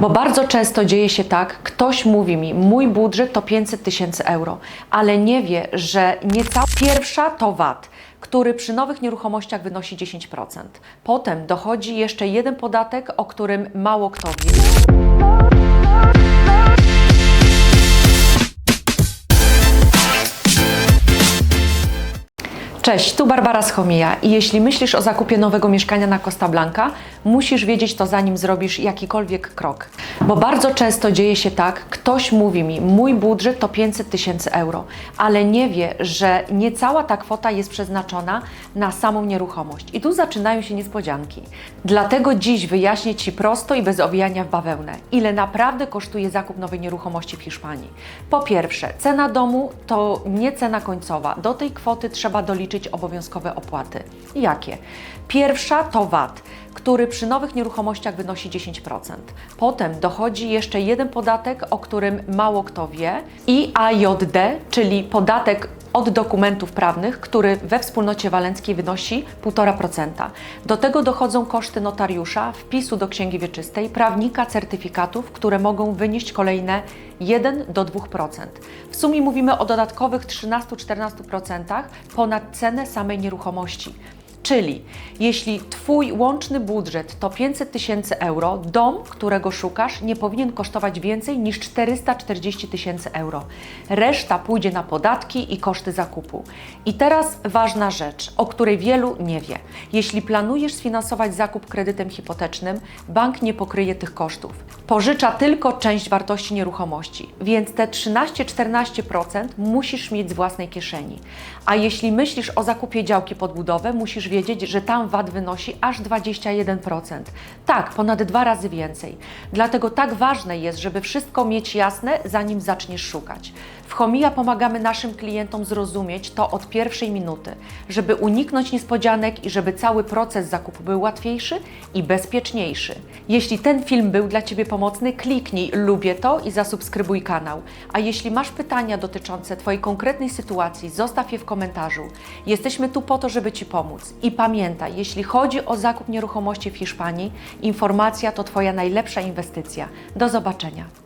Bo bardzo często dzieje się tak, ktoś mówi mi, mój budżet to 500 tysięcy euro, ale nie wie, że niecała pierwsza to VAT, który przy nowych nieruchomościach wynosi 10%. Potem dochodzi jeszcze jeden podatek, o którym mało kto wie. Cześć, tu Barbara Schomija i jeśli myślisz o zakupie nowego mieszkania na Costa Blanca, musisz wiedzieć to zanim zrobisz jakikolwiek krok. Bo bardzo często dzieje się tak, ktoś mówi mi, mój budżet to 500 tysięcy euro, ale nie wie, że niecała ta kwota jest przeznaczona na samą nieruchomość. I tu zaczynają się niespodzianki. Dlatego dziś wyjaśnię Ci prosto i bez owijania w bawełnę, ile naprawdę kosztuje zakup nowej nieruchomości w Hiszpanii. Po pierwsze, cena domu to nie cena końcowa. Do tej kwoty trzeba doliczyć obowiązkowe opłaty. Jakie? Pierwsza to VAT, który przy nowych nieruchomościach wynosi 10%. Potem dochodzi jeszcze jeden podatek, o którym mało kto wie, i AJD, czyli podatek od dokumentów prawnych, który we wspólnocie walenckiej wynosi 1,5%. Do tego dochodzą koszty notariusza, wpisu do księgi wieczystej, prawnika, certyfikatów, które mogą wynieść kolejne 1 do 2%. W sumie mówimy o dodatkowych 13-14% ponad cenę samej nieruchomości. Czyli jeśli Twój łączny budżet to 500 tysięcy euro, dom, którego szukasz, nie powinien kosztować więcej niż 440 tysięcy euro. Reszta pójdzie na podatki i koszty zakupu. I teraz ważna rzecz, o której wielu nie wie. Jeśli planujesz sfinansować zakup kredytem hipotecznym, bank nie pokryje tych kosztów. Pożycza tylko część wartości nieruchomości, więc te 13-14% musisz mieć z własnej kieszeni. A jeśli myślisz o zakupie działki pod budowę, musisz wiedzieć, że tam VAT wynosi aż 21%. Tak, ponad dwa razy więcej. Dlatego tak ważne jest, żeby wszystko mieć jasne, zanim zaczniesz szukać. W Homija pomagamy naszym klientom zrozumieć to od pierwszej minuty, żeby uniknąć niespodzianek i żeby cały proces zakupu był łatwiejszy i bezpieczniejszy. Jeśli ten film był dla Ciebie pomocny, kliknij lubię to i zasubskrybuj kanał. A jeśli masz pytania dotyczące Twojej konkretnej sytuacji, zostaw je w komentarzu. Jesteśmy tu po to, żeby Ci pomóc. I pamiętaj, jeśli chodzi o zakup nieruchomości w Hiszpanii, informacja to Twoja najlepsza inwestycja. Do zobaczenia.